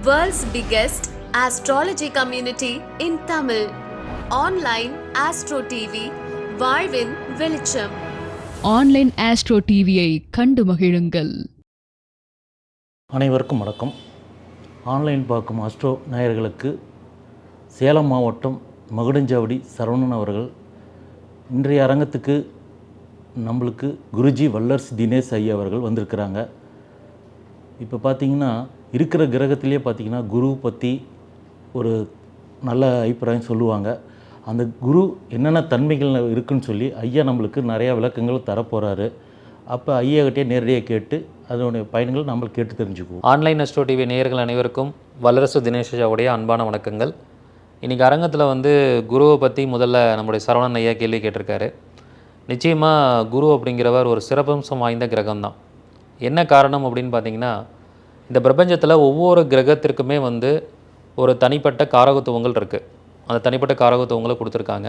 World's biggest astrology community in Tamil. Online Astro TV, வாழ்வின் வெளிச்சம் online astro டிவியை கண்டு மகிழுங்கள். அனைவருக்கும் வணக்கம். ஆன்லைன் பார்க்கும் அஸ்ட்ரோ நேயர்களுக்கு சேலம் மாவட்டம் மகுடஞ்சாவடி சரவணன் அவர்கள் இன்றைய அரங்கத்துக்கு நம்மளுக்கு குருஜி வல்லர்ஸ் தினேஷ் ஐயா அவர்கள் வந்திருக்கிறாங்க. இப்போ பார்த்தீங்கன்னா இருக்கிற கிரகத்திலே பார்த்தீங்கன்னா குரு பற்றி ஒரு நல்ல அபிப்பிராயம் சொல்லுவாங்க. அந்த குரு என்னென்ன தன்மைகள் இருக்குன்னு சொல்லி ஐயா நம்மளுக்கு நிறையா விளக்கங்கள் தரப்போகிறாரு அப்போ ஐயாக்கிட்டே நேரடியாக கேட்டு அதனுடைய பயன்கள் நம்மளுக்கு கேட்டு தெரிஞ்சுக்குவோம். ஆன்லைன் அஸ்ட்ரோ டிவி நேயர்கள் அனைவருக்கும் வல்லரசு தினேஷாவுடைய அன்பான வணக்கங்கள். இன்றைக்கி அரங்கத்தில் வந்து குருவை பற்றி முதல்ல நம்முடைய சரவணன் ஐயா கேள்வி கேட்டிருக்காரு. நிச்சயமாக குரு அப்படிங்கிறவர் ஒரு சிறப்பம்சம் வாய்ந்த கிரகம்தான். என்ன காரணம் அப்படின்னு பார்த்தீங்கன்னா இந்த பிரபஞ்சத்தில் ஒவ்வொரு கிரகத்திற்குமே வந்து ஒரு தனிப்பட்ட காரகத்துவங்கள் இருக்குது அந்த தனிப்பட்ட காரகத்துவங்களை கொடுத்துருக்காங்க.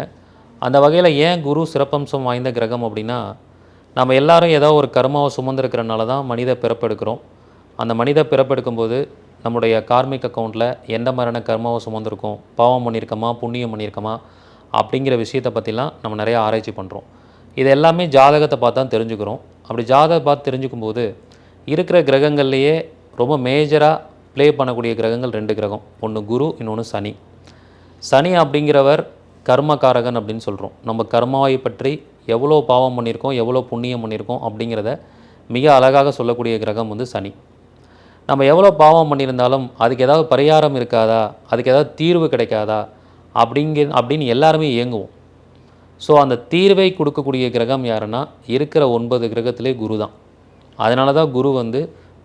அந்த வகையில் ஏன் குரு சிறப்பம்சம் வாய்ந்த கிரகம் அப்படின்னா நம்ம எல்லாரும் ஏதோ ஒரு கர்மாவை சுமந்திருக்கிறனால தான் மனித பிறப்பெடுக்கிறோம் அந்த மனித பிறப்பெடுக்கும்போது நம்முடைய கார்மிக் அக்கௌண்ட்டில் எந்த மாதிரியான கர்மாவை சுமந்துருக்கோம் பாவம் பண்ணியிருக்கோமா புண்ணியம் பண்ணியிருக்கோமா அப்படிங்கிற விஷயத்தை பற்றிலாம் நம்ம நிறைய ஆராய்ச்சி பண்ணுறோம் இது எல்லாமே ஜாதகத்தை பார்த்து தான் தெரிஞ்சுக்கிறோம். அப்படி ஜாதகத்தை பார்த்து தெரிஞ்சுக்கும்போது இருக்கிற கிரகங்கள்லேயே ரொம்ப மேஜராக ப்ளே பண்ணக்கூடிய கிரகங்கள் ரெண்டு கிரகம். ஒன்று குரு இன்னொன்று சனி. சனி அப்படிங்கிறவர் கர்மகாரகன் அப்படின்னு சொல்கிறோம் நம்ம கர்மாவை பற்றி எவ்வளோ பாவம் பண்ணியிருக்கோம் எவ்வளோ புண்ணியம் பண்ணியிருக்கோம் அப்படிங்கிறத மிக அழகாக சொல்லக்கூடிய கிரகம் வந்து சனி. நம்ம எவ்வளோ பாவம் பண்ணியிருந்தாலும் அதுக்கு ஏதாவது பரிகாரம் இருக்காதா அதுக்கு ஏதாவது தீர்வு கிடைக்காதா அப்படிங்க அப்படின்னு எல்லாருமே இயங்குவோம். ஸோ அந்த தீர்வை கொடுக்கக்கூடிய கிரகம் யாருன்னா இருக்கிற ஒன்பது கிரகத்திலே குரு தான் அதனால தான் குரு வந்து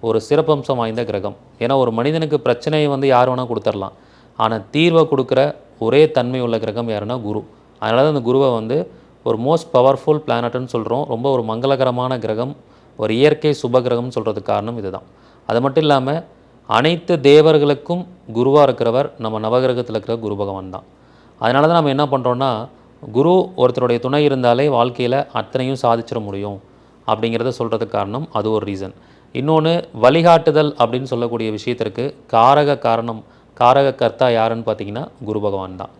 ஒரு சிறப்பம்சம் வாய்ந்த கிரகம். ஏன்னா ஒரு மனிதனுக்கு பிரச்சனையை வந்து யார் வேணால் கொடுத்துடலாம் ஆனால் தீர்வை கொடுக்குற ஒரே தன்மை உள்ள கிரகம் யாருன்னா குரு. அதனால தான் அந்த குருவை வந்து ஒரு மோஸ்ட் பவர்ஃபுல் பிளானட்னு சொல்கிறோம் ரொம்ப ஒரு மங்களகரமான கிரகம். ஒரு இயற்கை சுப கிரகம்னு சொல்கிறதுக்கு காரணம் இதுதான். அது மட்டும் இல்லாமல் அனைத்து தேவர்களுக்கும் குருவாக இருக்கிறவர் நம்ம நவகிரகத்தில் இருக்கிற குரு பகவான் தான். அதனால தான் நம்ம என்ன பண்ணுறோன்னா குரு ஒருத்தருடைய துணை இருந்தாலே வாழ்க்கையில் அத்தனையும் சாதிச்சிட முடியும். அப்படிங்கிறத சொல்கிறதுக்கு காரணம் அது ஒரு ரீசன் இன்னொன்று வழிகாட்டுதல் அப்படின்னு சொல்லக்கூடிய விஷயத்திற்கு காரக காரணம் காரக கர்த்தா யாருன்னு பார்த்தீங்கன்னா குரு பகவான் தான்.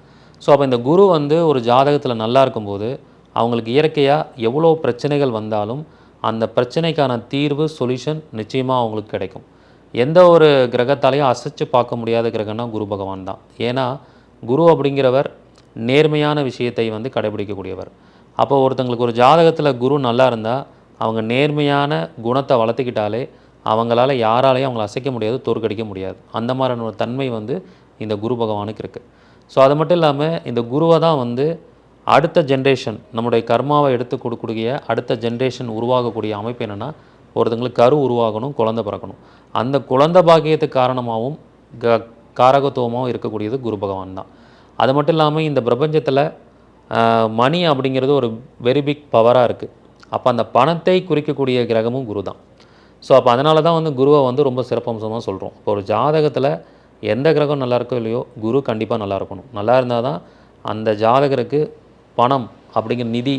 ஸோ அப்போ இந்த குரு வந்து ஒரு ஜாதகத்தில் நல்லா இருக்கும்போது அவங்களுக்கு இயற்கையாக எவ்வளோ பிரச்சனைகள் வந்தாலும் அந்த பிரச்சனைக்கான தீர்வு சொல்யூஷன் நிச்சயமாக அவங்களுக்கு கிடைக்கும். எந்த ஒரு கிரகத்தாலையும் அசைச்சு பார்க்க முடியாத கிரகம்னா குரு பகவான் தான். ஏன்னா குரு அப்படிங்கிறவர் நேர்மையான விஷயத்தை வந்து கடைபிடிக்கக்கூடியவர். அப்போ ஒருத்தங்களுக்கு ஒரு ஜாதகத்தில் குரு நல்லா இருந்தால் அவங்க நேர்மையான குணத்தை வளர்த்துக்கிட்டாலே அவங்களால யாராலையும் அவங்கள அசைக்க முடியாது தோற்கடிக்க முடியாது. அந்த மாதிரியான ஒரு தன்மை வந்து இந்த குரு பகவானுக்கு இருக்குது ஸோ அது மட்டும் இல்லாமல் இந்த குருவை தான் வந்து அடுத்த ஜென்ரேஷன் நம்முடைய கர்மாவை எடுத்து கொடுக்கக்கூடிய அடுத்த ஜென்ரேஷன் உருவாகக்கூடிய அமைப்பு என்னென்னா ஒருத்தங்களுக்கு கரு உருவாகணும் குழந்தை பிறக்கணும். அந்த குழந்தை பாக்கியத்துக்கு காரணமாகவும் க காரகத்துவமாகவும் இருக்கக்கூடியது குரு பகவான் தான். அது மட்டும் இல்லாமல் இந்த பிரபஞ்சத்தில் மணி அப்படிங்கிறது ஒரு வெரி பிக் பவராக இருக்குது அப்போ அந்த பணத்தை குறிக்கக்கூடிய கிரகமும் குரு தான் ஸோ அப்போ அதனால தான் வந்து குருவை வந்து ரொம்ப சிறப்பம்சமாக சொல்கிறோம் இப்போ ஒரு ஜாதகத்தில் எந்த கிரகம் நல்லா இருக்கோ இல்லையோ குரு கண்டிப்பாக நல்லா இருக்கணும். நல்லா இருந்தால் தான் அந்த ஜாதகருக்கு பணம் அப்படிங்கிற நிதி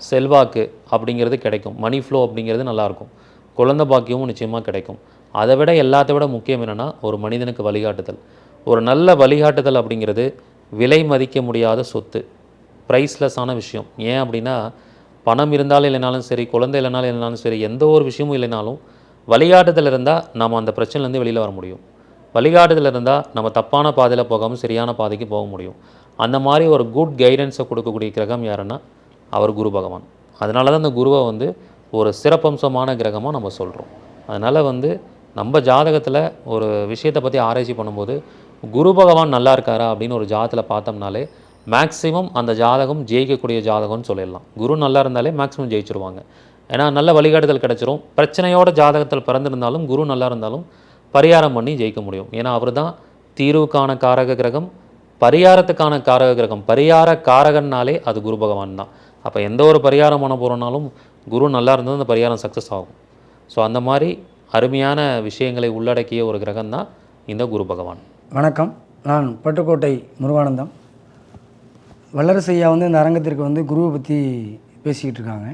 செல்வாக்கு அப்படிங்கிறது கிடைக்கும். மணி ஃப்ளோ அப்படிங்கிறது நல்லாயிருக்கும் குழந்தை பாக்கியமும் நிச்சயமாக கிடைக்கும். அதை விட எல்லாத்தை விட முக்கியம் என்னென்னா ஒரு மனிதனுக்கு வழிகாட்டுதல். ஒரு நல்ல வழிகாட்டுதல் அப்படிங்கிறது விலை மதிக்க முடியாத சொத்து. ப்ரைஸ்லெஸ்ஸான விஷயம். ஏன் அப்படின்னா பணம் இருந்தாலும் இல்லைனாலும் சரி குழந்தை இல்லைனாலும் இல்லைனாலும் சரி எந்த ஒரு விஷயமும் இல்லைனாலும் வழிகாட்டுதல் இருந்தால் நம்ம அந்த பிரச்சனைலேருந்து வெளியில் வர முடியும். வழிகாட்டுதல் இருந்தால் நம்ம தப்பான பாதையில் போகாமல் சரியான பாதைக்கு போக முடியும். அந்த மாதிரி ஒரு குட் கைடன்ஸை கொடுக்கக்கூடிய கிரகம் யாருன்னா அவர் குரு பகவான். அதனால தான் அந்த குருவை வந்து ஒரு சிறப்பம்சமான கிரகமாக நம்ம சொல்கிறோம் அதனால் வந்து நம்ம ஜாதகத்தில் ஒரு விஷயத்தை பற்றி ஆராய்ச்சி பண்ணும்போது குரு பகவான் நல்லா இருக்காரா அப்படின்னு ஒரு ஜாதத்தில் பார்த்தோம்னாலே மேக்ஸிமம் அந்த ஜாதகம் ஜெயிக்கக்கூடிய ஜாதகம்னு சொல்லிடலாம். குரு நல்லா இருந்தாலே மேக்ஸிமம் ஜெயிச்சிருவாங்க. ஏன்னா நல்ல வழிகாட்டுதல் கிடச்சிரும். பிரச்சனையோட ஜாதகத்தில் பிறந்திருந்தாலும் குரு நல்லா இருந்தாலும் பரிகாரம் பண்ணி ஜெயிக்க முடியும். ஏன்னா அவர் தான் தீர்வுக்கான காரக கிரகம் பரிகாரத்துக்கான காரக கிரகம். பரிகார காரகன்னாலே அது குரு பகவான் தான். அப்போ எந்த ஒரு பரிகாரம் பண்ண போகிறோனாலும் குரு நல்லா இருந்தால் அந்த பரிகாரம் சக்ஸஸ் ஆகும். ஸோ அந்த மாதிரி அருமையான விஷயங்களை உள்ளடக்கிய ஒரு கிரகம் தான் இந்த குரு பகவான். வணக்கம். நான் பட்டுக்கோட்டை முருகானந்தம். வல்லரசு ஐயா வந்து இந்த அரங்கத்திற்கு வந்து குருவை பற்றி பேசிக்கிட்டு இருக்காங்க.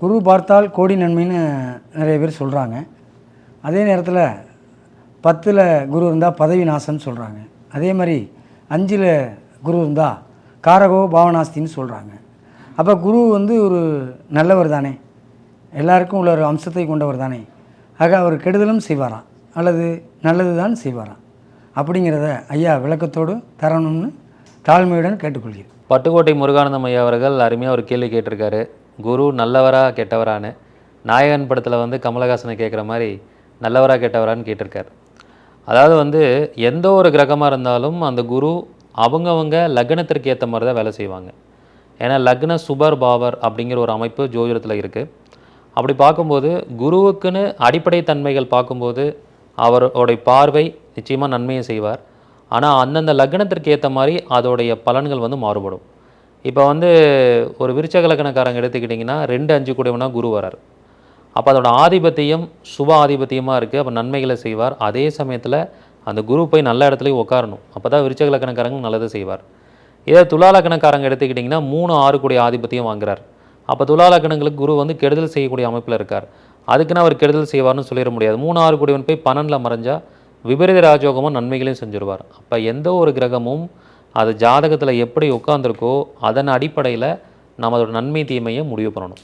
குரு பார்த்தால் கோடி நன்மைன்னு நிறைய பேர் சொல்கிறாங்க அதே நேரத்தில் பத்தில் குரு இருந்தால் பதவி நாசம்னு சொல்கிறாங்க அதே மாதிரி அஞ்சில் குரு இருந்தால் காரகோ பாவனாஸ்தின்னு சொல்கிறாங்க அப்போ குரு வந்து ஒரு நல்லவர் தானே. எல்லாருக்கும் உள்ள ஒரு அம்சத்தை கொண்டவர் தானே. ஆக அவர் கெடுதலும் செய்வாராம் அல்லது நல்லது தான் செய்வாராம் அப்படிங்கிறத ஐயா விளக்கத்தோடு தரணும்னு தாழ்மையுடன் கேட்டுக்கொள்கிறேன். பட்டுக்கோட்டை முருகானந்தம் ஐயா அவர்கள் அருமையாக ஒரு கேள்வி கேட்டிருக்காரு. குரு நல்லவரா கெட்டவரான்னு நாயகன் படத்தில் வந்து கமலஹாசனை கேட்குற மாதிரி நல்லவரா கெட்டவரான்னு கேட்டிருக்காரு. அதாவது வந்து எந்த ஒரு கிரகமாக இருந்தாலும் அந்த குரு அவங்கவங்க லக்னத்திற்கு ஏற்ற மாதிரி தான் வேலை செய்வாங்க. ஏன்னா லக்ன சுபர் பாவர் அப்படிங்கிற ஒரு அமைப்பு ஜோதிடத்தில் இருக்குது அப்படி பார்க்கும்போது குருவுக்குன்னு அடிப்படை தன்மைகள் பார்க்கும்போது அவருடைய பார்வை நிச்சயமாக நன்மையை செய்வார். ஆனால் அந்தந்த லக்னத்திற்கு ஏற்ற மாதிரி அதோடைய பலன்கள் வந்து மாறுபடும். இப்போ வந்து ஒரு விருச்சக லக்னக்காரங்க எடுத்துக்கிட்டிங்கன்னா ரெண்டு அஞ்சு கூடவனா குரு வரார். அப்போ அதோட ஆதிபத்தியம் சுப ஆதிபத்தியமாக இருக்குது அப்போ நன்மைகளை செய்வார். அதே சமயத்தில் அந்த குரு போய் நல்ல இடத்துலையும் உட்காரணும் அப்போ தான் விருச்சக லக்கணக்காரங்க நல்லது செய்வார். இதே துலா லக்கணக்காரங்க எடுத்துக்கிட்டிங்கன்னா மூணு ஆறு கூடிய ஆதிபத்தியம் வாங்குறார். அப்போ துலா லக்கணங்களுக்கு குரு வந்து கெடுதல் செய்யக்கூடிய அமைப்பில் இருக்கார். அதுக்குன்னு அவர் கெடுதல் செய்வார்னு சொல்லிட முடியாது. மூணு ஆறு கூடியவன் போய் பன்னெண்டில் மறைஞ்சா விபரீத ராஜயோகமும் நன்மைகளையும் செஞ்சுருவார். அப்போ எந்த ஒரு கிரகமும் அது ஜாதகத்தில் எப்படி உட்காந்துருக்கோ அதன் அடிப்படையில் நம்ம அதோட நன்மை தீமையை முடிவு பண்ணணும்.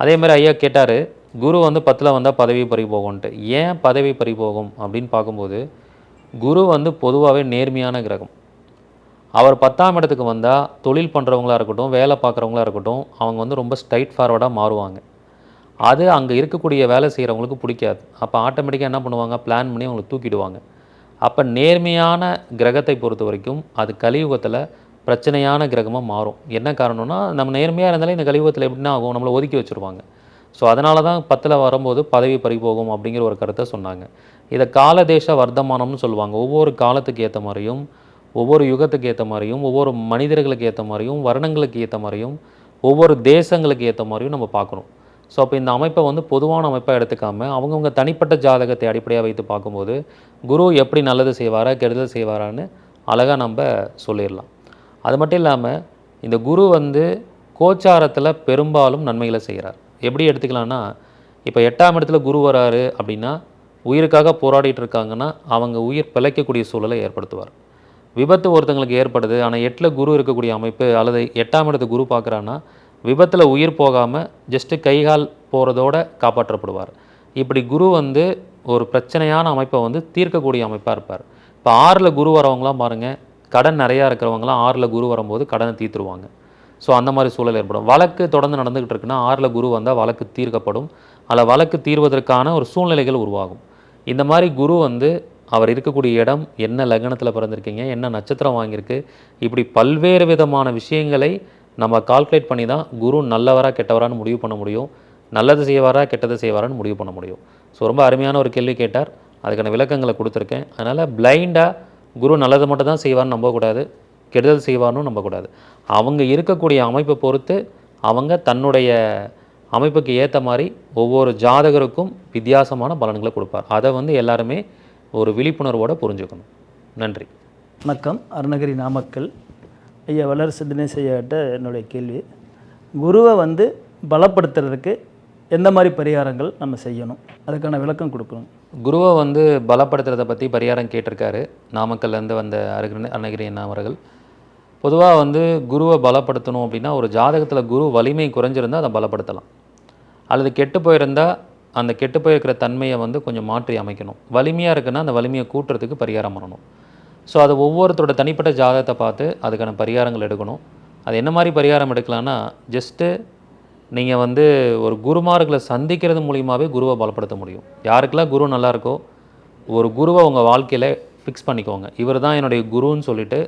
அதே மாதிரி ஐயா கேட்டார் குரு வந்து பத்தில் வந்தால் பதவி பறி போகும்ன்ட்டு. ஏன் பதவி பறி போகும் அப்படின்னு பார்க்கும்போது குரு வந்து பொதுவாகவே நேர்மையான கிரகம். அவர் பத்தாம் இடத்துக்கு வந்தால் தொழில் பண்ணுறவங்களா இருக்கட்டும் வேலை பார்க்குறவங்களா இருக்கட்டும் அவங்க வந்து ரொம்ப ஸ்ட்ரைட் ஃபார்வர்டாக மாறுவாங்க. அது அங்கே இருக்கக்கூடிய வேலை செய்கிறவங்களுக்கு பிடிக்காது. அப்போ ஆட்டோமேட்டிக்காக என்ன பண்ணுவாங்க? பிளான் பண்ணி அவங்களை தூக்கிடுவாங்க. அப்போ நேர்மையான கிரகத்தை பொறுத்த வரைக்கும் அது கலியுகத்தில் பிரச்சனையான கிரகமாக மாறும். என்ன காரணம்னா நம்ம நேர்மையாக இருந்தாலே இந்த கலியுகத்தில் எப்படின்னா ஆகும்? நம்மளை ஒதுக்கி வச்சுருவாங்க. ஸோ அதனால தான் பத்தில் வரும்போது பதவி பறிபோகும் அப்படிங்கிற ஒரு கருத்தை சொன்னாங்க. இதை காலதேச வர்த்தமானம்னு சொல்லுவாங்க. ஒவ்வொரு காலத்துக்கு ஏற்ற மாதிரியும் ஒவ்வொரு யுகத்துக்கு ஏற்ற மாதிரியும் ஒவ்வொரு மனிதர்களுக்கு ஏற்ற மாதிரியும் வருணங்களுக்கு ஏற்ற மாதிரியும் ஒவ்வொரு தேசங்களுக்கு ஏற்ற மாதிரியும் நம்ம பார்க்கணும். ஸோ அப்போ இந்த அமைப்பை வந்து பொதுவான அமைப்பாக எடுத்துக்காமல் அவங்கவுங்க தனிப்பட்ட ஜாதகத்தை அடிப்படையாக வைத்து பார்க்கும்போது குரு எப்படி நல்லது செய்வாரா கெடுதல் செய்வாரான்னு அழகாக நம்ம சொல்லிடலாம். அது மட்டும் இல்லாமல் இந்த குரு வந்து கோச்சாரத்தில் பெரும்பாலும் நன்மைகளை செய்கிறார் எப்படி எடுத்துக்கலான்னா இப்போ எட்டாம் இடத்துல குரு வராரு அப்படின்னா உயிருக்காக போராடிட்டு இருக்காங்கன்னா அவங்க உயிர் பிழைக்கக்கூடிய சூழலை ஏற்படுத்துவார். விபத்து ஒருத்தங்களுக்கு ஏற்படுது ஆனால் எட்டில் குரு இருக்கக்கூடிய அமைப்பு அல்லது எட்டாம் இடத்து குரு பார்க்குறான்னா விபத்தில் உயிர் போகாமல் ஜஸ்ட்டு கைகால் போகிறதோட காப்பாற்றப்படுவார். இப்படி குரு வந்து ஒரு பிரச்சனையான அமைப்பை வந்து தீர்க்கக்கூடிய அமைப்பாக இருப்பார். இப்போ ஆறில் குரு வரவங்களாம் பாருங்கள் கடன் நிறையா இருக்கிறவங்களாம் ஆறில் குரு வரும்போது கடனை தீர்த்துருவாங்க. ஸோ அந்த மாதிரி சூழல் ஏற்படும். வழக்கு தொடர்ந்து நடந்துகிட்டு இருக்குன்னா ஆறில் குரு வந்தால் வழக்கு தீர்க்கப்படும். அதில் வழக்கு தீர்வதற்கான ஒரு சூழ்நிலைகள் உருவாகும். இந்த மாதிரி குரு வந்து அவர் இருக்கக்கூடிய இடம் என்ன லக்னத்தில் பிறந்திருக்கீங்க என்ன நட்சத்திரம் வாங்கியிருக்கு இப்படி பல்வேறு விதமான விஷயங்களை நம்ம கால்குலேட் பண்ணி தான் குரு நல்லவரா கெட்டவரான்னு முடிவு பண்ண முடியும். நல்லது செய்வாரா கெட்டது செய்வாரான்னு முடிவு பண்ண முடியும். ஸோ ரொம்ப அருமையான ஒரு கேள்வி கேட்டார். அதுக்கான விளக்கங்களை கொடுத்துருக்கேன். அதனால் பிளைண்டாக குரு நல்லது மட்டும் தான் செய்வார்னு நம்பக்கூடாது. கெடுதல் செய்வார்னு நம்பக்கூடாது. அவங்க இருக்கக்கூடிய அமைப்பை பொறுத்து அவங்க தன்னுடைய அமைப்புக்கு ஏற்ற மாதிரி ஒவ்வொரு ஜாதகருக்கும் வித்தியாசமான பலன்களை கொடுப்பார். அதை வந்து எல்லாருமே ஒரு விழிப்புணர்வோடு புரிஞ்சுக்கணும். நன்றி. வணக்கம். அருணகிரி நாமக்கல். ஐயா வளர் சிந்தனை ஐயாட்ட என்னுடைய கேள்வி. குருவை வந்து பலப்படுத்துறதுக்கு எந்த மாதிரி பரிகாரங்கள் நம்ம செய்யணும்? அதுக்கான விளக்கம் கொடுக்கணும். குருவை வந்து பலப்படுத்துறதை பற்றி பரிகாரம் கேட்டிருக்காரு. நாமக்கல்லேருந்து வந்த அருகிரி அருணகிரி அவர்கள். பொதுவாக வந்து குருவை பலப்படுத்தணும் அப்படின்னா ஒரு ஜாதகத்தில் குரு வலிமை குறைஞ்சிருந்தால் அதை பலப்படுத்தலாம். அல்லது கெட்டு போயிருந்தால் அந்த கெட்டு போயிருக்கிற தன்மையை வந்து கொஞ்சம் மாற்றி அமைக்கணும். வலிமையாக இருக்குன்னா அந்த வலிமையை கூட்டுறதுக்கு பரிகாரம் பண்ணணும். ஸோ அது ஒவ்வொருத்தரோட தனிப்பட்ட ஜாதகத்தை பார்த்து அதுக்கான பரிகாரங்கள் எடுக்கணும். அது என்ன மாதிரி பரிகாரம் எடுக்கலான்னா ஜஸ்ட்டு நீங்கள் வந்து ஒரு குருமார்களை சந்திக்கிறது மூலியமாகவே குருவை பலப்படுத்த முடியும். யாருக்கெல்லாம் குரு நல்லா இருக்கோ ஒரு குருவை உங்கள் வாழ்க்கையில் ஃபிக்ஸ் பண்ணிக்கோங்க. இவர் தான் என்னுடைய குருன்னு சொல்லிட்டு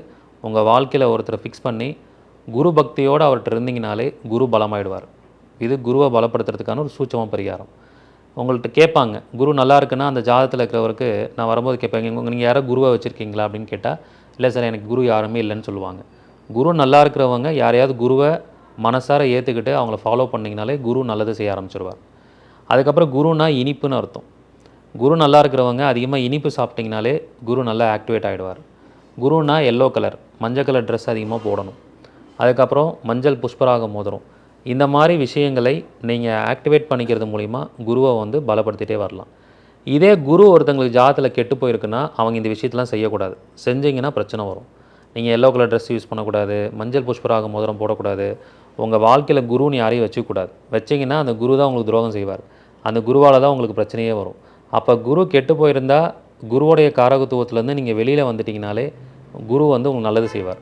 உங்கள் வாழ்க்கையில் ஒருத்தரை ஃபிக்ஸ் பண்ணி குரு பக்தியோடு அவர்கிட்ட இருந்தீங்கனாலே குரு பலமாயிடுவார். இது குருவை பலப்படுத்துறதுக்கான ஒரு சூட்சம பரிகாரம். உங்கள்கிட்ட கேட்பாங்க குரு நல்லா இருக்குன்னா அந்த ஜாதகத்தில் இருக்கிறவருக்கு நான் வரும்போது கேட்பாங்க நீங்கள் யாரோ குருவை வச்சுருக்கீங்களா? அப்படின்னு கேட்டால் இல்லை சார் எனக்கு குரு யாருமே இல்லைன்னு சொல்லுவாங்க. குரு நல்லா இருக்கிறவங்க யாரையாவது குருவை மனசார ஏற்றுக்கிட்டு அவங்கள ஃபாலோ பண்ணிங்கனாலே குரு நல்லது செய்ய ஆரம்பிச்சிருவார். அதுக்கப்புறம் குருனா இனிப்புன்னு அர்த்தம். குரு நல்லா இருக்கிறவங்க அதிகமாக இனிப்பு சாப்பிட்டிங்கனாலே குரு நல்லா ஆக்டிவேட் ஆகிடுவார் குருனா எல்லோ கலர் மஞ்சள் கலர் ட்ரெஸ் அதிகமாக போடணும். அதுக்கப்புறம் மஞ்சள் புஷ்பராகம் மோதிரம். இந்த மாதிரி விஷயங்களை நீங்கள் ஆக்டிவேட் பண்ணிக்கிறது மூலிமா குருவை வந்து பலப்படுத்திகிட்டே வரலாம். இதே குரு ஒருத்தங்களுக்கு ஜாதத்தில் கெட்டு போயிருக்குன்னா அவங்க இந்த விஷயத்தெலாம் செய்யக்கூடாது. செஞ்சீங்கன்னா பிரச்சனை வரும். நீங்கள் எல்லோ கலர் ட்ரெஸ் யூஸ் பண்ணக்கூடாது மஞ்சள் புஷ்பராக மோதிரம் போடக்கூடாது உங்கள் வாழ்க்கையில் குருன்னு யாரையும் வச்சுக்கூடாது. வச்சிங்கன்னா அந்த குரு தான் உங்களுக்கு துரோகம் செய்வார். அந்த குருவால் தான் உங்களுக்கு பிரச்சனையே வரும். அப்போ குரு கெட்டு போயிருந்தால் குருவோடைய காரகத்துவத்துலேருந்து நீங்கள் வெளியில் வந்துட்டிங்கனாலே குரு வந்து உங்களுக்கு நல்லது செய்வார்.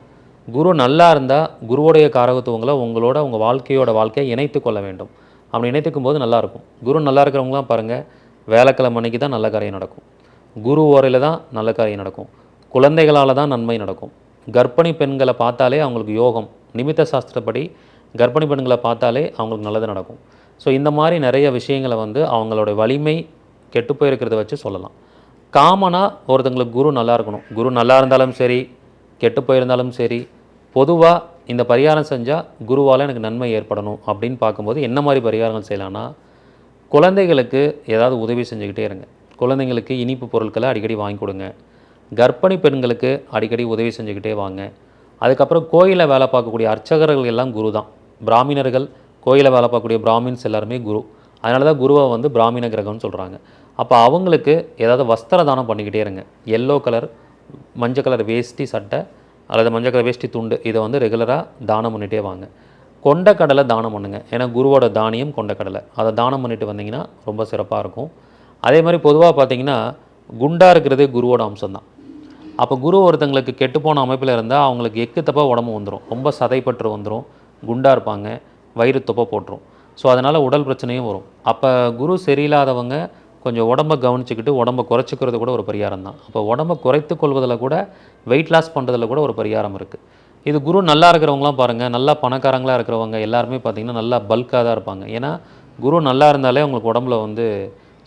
குரு நல்லா இருந்தால் குருவோடைய காரகத்துவங்களை உங்களோட உங்கள் வாழ்க்கையோட வாழ்க்கையை இணைத்து கொள்ள வேண்டும். அப்படி இணைத்துக்கும் போது நல்லாயிருக்கும் குரு நல்லா இருக்கிறவங்களாம் பாருங்கள் வேலைக்கிழமை அன்னைக்கு தான் நல்ல காரியம் நடக்கும். குரு ஓரையில் தான் நல்ல காரியம் நடக்கும். குழந்தைகளால் தான் நன்மை நடக்கும். கர்ப்பிணி பெண்களை பார்த்தாலே அவங்களுக்கு யோகம். நிமித்த சாஸ்திரப்படி கர்ப்பிணி பெண்களை பார்த்தாலே அவங்களுக்கு நல்லது நடக்கும். ஸோ இந்த மாதிரி நிறைய விஷயங்களை வந்து அவங்களோட வலிமை கெட்டு போயிருக்கிறத வச்சு சொல்லலாம். காமனாக ஒருத்தங்களுக்கு குரு நல்லா இருக்கணும். குரு நல்லா இருந்தாலும் சரி கெட்டு போயிருந்தாலும் சரி பொதுவாக இந்த பரிகாரம் செஞ்சால் குருவால் எனக்கு நன்மை ஏற்படணும் அப்படின்னு பார்க்கும்போது என்ன மாதிரி பரிகாரங்கள் செய்யலான்னா குழந்தைகளுக்கு ஏதாவது உதவி செஞ்சுக்கிட்டே இருங்க. குழந்தைங்களுக்கு இனிப்பு பொருட்களை அடிக்கடி வாங்கி கொடுங்க. கர்ப்பிணி பெண்களுக்கு அடிக்கடி உதவி செஞ்சுக்கிட்டே வாங்க. அதுக்கப்புறம் கோயிலில் வேலை பார்க்கக்கூடிய அர்ச்சகர்கள் எல்லாம் குரு தான் பிராமணர்கள் கோயிலில் வேலை பார்க்கக்கூடிய பிராமின்ஸ் எல்லாருமே குரு. அதனால தான் குருவை வந்து பிராமண கிரகம்னு சொல்கிறாங்க அப்போ அவங்களுக்கு ஏதாவது வஸ்திர தானம் பண்ணிக்கிட்டே இருங்க. எல்லோ கலர் மஞ்சள் கலர் வேஷ்டி சட்டை அல்லது மஞ்சள் கலர் வேஷ்டி துண்டு இதை வந்து ரெகுலராக தானம் பண்ணிகிட்டே வாங்க. கொண்டக்கடலை தானம் பண்ணுங்கள் ஏன்னா குருவோட தானியம் கொண்டக்கடலை அதை தானம் பண்ணிட்டு வந்தீங்கன்னா ரொம்ப சிறப்பாக இருக்கும். அதே மாதிரி பொதுவாக பார்த்தீங்கன்னா குண்டாக இருக்கிறதே குருவோட அம்சம்தான். அப்போ குரு ஒருத்தங்களுக்கு கெட்டுப்போன அமைப்பில் இருந்தால் அவங்களுக்கு எக்கு தப்பாக உடம்பு வந்துடும் ரொம்ப சதைப்பற்று வந்துடும் குண்டாக இருப்பாங்க. வயிறு தொப்பை போட்டுரும். ஸோ அதனால் உடல் பிரச்சனையும் வரும். அப்போ குரு சரியில்லாதவங்க கொஞ்சம் உடம்ப கவனிச்சுக்கிட்டு உடம்ப குறைச்சிக்கிறது கூட ஒரு பரிகாரம் தான். அப்போ உடம்பை குறைத்து கொள்வதில் கூட வெயிட் லாஸ் பண்ணுறதுல கூட ஒரு பரிகாரம் இருக்குது இது குரு நல்லா இருக்கிறவங்களாம் பாருங்கள் நல்லா பணக்காரங்களாக இருக்கிறவங்க எல்லாருமே பார்த்திங்கன்னா நல்லா பல்காக தான் இருப்பாங்க. ஏன்னா குரு நல்லா இருந்தாலே உங்களுக்கு உடம்புல வந்து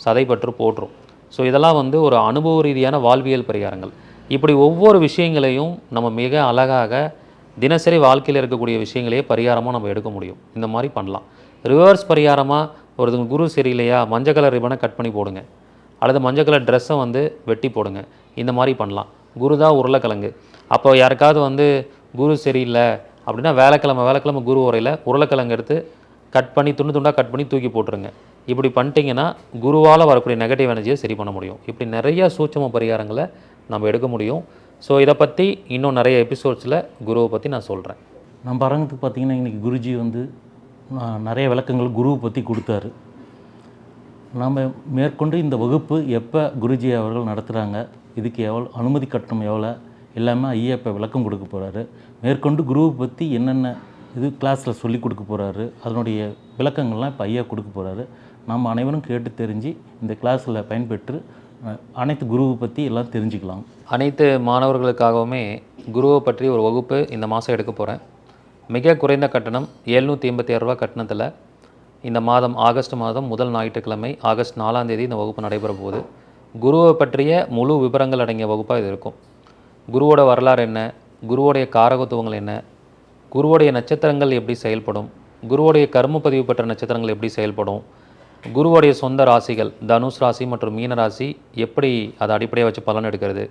சதைப்பற்று போட்டுரும். ஸோ இதெல்லாம் வந்து ஒரு அனுபவ ரீதியான வாழ்வியல் பரிகாரங்கள். இப்படி ஒவ்வொரு விஷயங்களையும் நம்ம மிக அழகாக தினசரி வாழ்க்கையில் இருக்கக்கூடிய விஷயங்களையே பரிகாரமாக நம்ம எடுக்க முடியும். இந்த மாதிரி பண்ணலாம். ரிவர்ஸ் பரிகாரமாக ஒருத்தங்க குரு சரியில்லையா மஞ்சள் கலர் ரிப்பனை கட் பண்ணி போடுங்க. அல்லது மஞ்சள் கலர் ட்ரெஸ்ஸை வந்து வெட்டி போடுங்க. இந்த மாதிரி பண்ணலாம். குரு தான் உருளைக்கிழங்கு. அப்போ யாருக்காவது வந்து குரு சரியில்லை அப்படின்னா வேலைக்கிழமை வேலைக்கிழமை குரு உரையில் உருளைக்கிழங்கு எடுத்து கட் பண்ணி துண்டு துண்டாக கட் பண்ணி தூக்கி போட்டுருங்க. இப்படி பண்ணிட்டீங்கன்னா குருவால் வரக்கூடிய நெகட்டிவ் எனர்ஜியை சரி பண்ண முடியும். இப்படி நிறைய சூட்சம பரிகாரங்களை நம்ம எடுக்க முடியும். ஸோ இதை பற்றி இன்னும் நிறைய எபிசோட்ஸில் குருவை பற்றி நான் சொல்கிறேன் நம்ம அரங்கத்துக்கு பார்த்தீங்கன்னா இன்றைக்கி குருஜி வந்து நிறைய விளக்கங்கள் குருவை பற்றி கொடுத்தாரு. நாம் மேற்கொண்டு இந்த வகுப்பு எப்போ குருஜி அவர்கள் நடத்துகிறாங்க இதுக்கு எவ்வளோ அனுமதி கட்டணம் எவ்வளோ எல்லாமே ஐயா இப்போ விளக்கம் கொடுக்க போகிறாரு மேற்கொண்டு குருவை பற்றி என்னென்ன இது கிளாஸில் சொல்லி கொடுக்க போகிறாரு அதனுடைய விளக்கங்கள்லாம் இப்போ ஐயா கொடுக்க போகிறாரு நம்ம அனைவரும் கேட்டு தெரிஞ்சு இந்த கிளாஸில் பயன்பெற்று அனைத்து குருவை பற்றி எல்லாம் தெரிஞ்சுக்கலாம். அனைத்து மாணவர்களுக்காகவுமே குருவை பற்றி ஒரு வகுப்பு இந்த மாதம் எடுக்க போகிறேன் மிக குறைந்த கட்டணம் எழுநூற்றி எண்பத்தி ஆறுரூவா கட்டணத்தில் இந்த மாதம் ஆகஸ்ட் மாதம் முதல் ஞாயிற்றுக்கிழமை ஆகஸ்ட் நாலாம் தேதி இந்த வகுப்பு நடைபெற போகுது. குருவை பற்றிய முழு விவரங்கள் அடங்கிய வகுப்பாக இது இருக்கும். குருவோட வரலாறு என்ன? குருவோடைய காரகத்துவங்கள் என்ன? குருவோடைய நட்சத்திரங்கள் எப்படி செயல்படும்? குருவோடைய கர்ம பதிவு பெற்ற நட்சத்திரங்கள் எப்படி செயல்படும்? குருவோடைய சொந்த ராசிகள் தனுஷ் ராசி மற்றும் மீன ராசி எப்படி அதை அடிப்படையாக வச்சு பலன் எடுக்கிறது?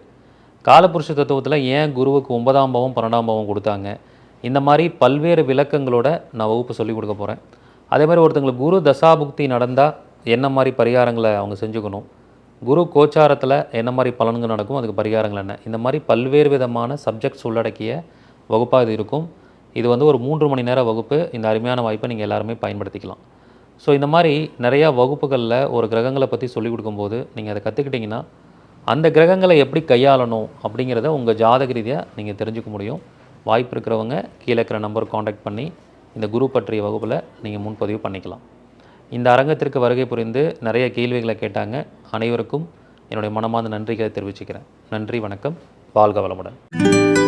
காலபுருஷ தத்துவத்தில் ஏன் குருவுக்கு ஒன்பதாம் பாவம் பன்னெண்டாம் பாவம் கொடுத்தாங்க? இந்த மாதிரி பல்வேறு விளக்கங்களோட நான் வகுப்பு சொல்லிக் கொடுக்க போகிறேன் அதே மாதிரி ஒருத்தங்களுக்கு குரு தசாபுக்தி நடந்தால் என்ன மாதிரி பரிகாரங்களை அவங்க செஞ்சுக்கணும்? குரு கோச்சாரத்தில் என்ன மாதிரி பலன்கள் நடக்கும்? அதுக்கு பரிகாரங்கள் என்ன? இந்த மாதிரி பல்வேறு விதமான சப்ஜெக்ட்ஸ் உள்ளடக்கிய வகுப்பாக இது இருக்கும். இது வந்து ஒரு மூன்று மணி நேர வகுப்பு. இந்த அருமையான வாய்ப்பை நீங்கள் எல்லாருமே பயன்படுத்திக்கலாம். ஸோ இந்த மாதிரி நிறையா வகுப்புகளில் ஒரு கிரகங்களை பற்றி சொல்லிக் கொடுக்கும்போது நீங்கள் அதை கற்றுக்கிட்டிங்கன்னா அந்த கிரகங்களை எப்படி கையாளணும் அப்படிங்கிறத உங்கள் ஜாதக ரீதியாக நீங்கள் தெரிஞ்சுக்க முடியும். வாய்ப்பு இருக்கிறவங்க கீழே இருக்கிற நம்பர் காண்டாக்ட் பண்ணி இந்த குரு பற்றிய வகுப்பில் நீங்கள் முன்பதிவு பண்ணிக்கலாம். இந்த அரங்கத்திற்கு வருகை புரிந்து நிறைய கேள்விகளை கேட்டாங்க. அனைவருக்கும் என்னுடைய மனமார்ந்த நன்றிகளை தெரிவிச்சுக்கிறேன். நன்றி வணக்கம். வாழ்க வளமுடன்.